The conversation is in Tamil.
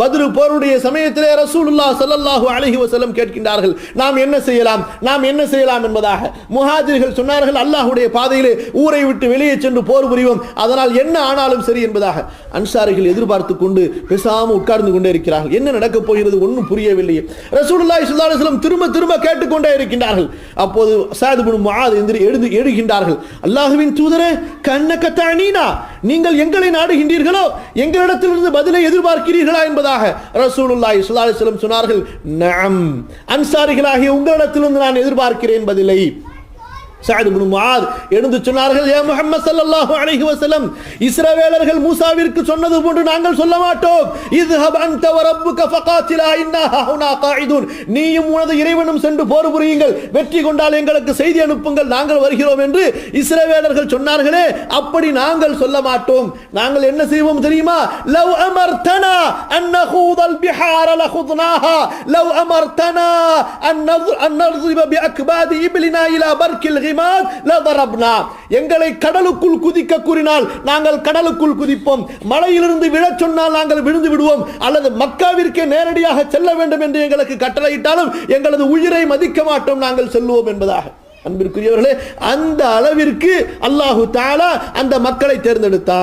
பத்ரு போருடைய சமயத்திலே ரசூலுல்லா சல்லல்லாஹு அலஹி வசலம் கேட்கின்றார்கள். நாம் என்ன செய்யலாம்? நாம் என்ன செய்யலாம் என்பதாக முஹாஜிர்கள் சொன்னார்கள். அல்லாஹுடைய பாதையிலே ஊரை விட்டு வெளியே சென்று போர் புரிவோம். அதனால் என்ன ஆனாலும் சரி என்பதாக அன்சாரிகள் எதிர்பார்த்து கொண்டு பேசாமல் உட்கார்ந்து கொண்டே இருக்கிறார்கள். என்ன நடக்கப் போகிறது ஒன்றும் புரியவில்லையே ரசூலுல்லாஹி ஸல்லல்லாஹு அலைஹி வஸல்லம் திரும்ப திரும்ப கேட்டுக்கொண்டே இருக்கின்றார்கள். அப்போது சாத் இப்னு முஆத் எந்திரி எழுந்து எழுகின்றார்கள். அல்லாஹ்வின் தூதரே கண்ணக்க தஅனீனா நீங்கள் எங்களை நாடுகின்றீர்களோ எங்களிடத்திலிருந்து பதிலை எதிர்பார்க்கிறீர்களா என்பதாக ரசூலுல்லாய் ஸல்லல்லாஹு சொன்னார்கள். நம் அன்சாரிகளாகிய உங்களிடத்திலிருந்து நான் எதிர்பார்க்கிறேன் பதிலை. சாது முஆத் எழுந்து சொன்னார்கள் ஏ முஹம்மது ஸல்லல்லாஹு அலைஹி வஸல்லம் இஸ்ரவேலர்கள் மூசாவிற்கு சொன்னது போன்று நாங்கள் சொல்ல மாட்டோம். இத்ஹப் அன்த வ ரப்புக இன்னா ஹுனா நீயும் உனது இறைவனும் சென்று போர் புரியுங்கள். வெற்றி கொண்டால் எங்களுக்கு செய்தி அனுப்புங்கள். நாங்கள் வருகிறோம் என்று இஸ்ரவேலர்கள் சொன்னார்களே அப்படி நாங்கள் சொல்ல மாட்டோம். நாங்கள் என்ன செய்வோம் தெரியுமா? லவ் அமர்தனா نخوض البحار لخضناها لو أمرتنا أن نضرب بأكباد إبلنا إلى برك الغمام لضربنا. எங்களை கடலுக்குள் குதிக்க கூறினால் நாங்கள் கடலுக்குள் குதிப்போம். மலையிலிருந்து விழச் சொன்னால் நாங்கள் விழுந்து விடுவோம். அல்லது மக்காவிற்கே நேரடியாக செல்ல வேண்டும் என்று எங்களுக்கு கட்டளையிட்டாலும் எங்களது உயிரை மதிக்க மாட்டோம். நாங்கள் செல்லுவோம் என்பதாக. அன்பிற்குரியவர்களே அந்த அளவிற்கு அல்லாஹு தாலா அந்த மக்களை தேர்ந்தெடுத்தார்.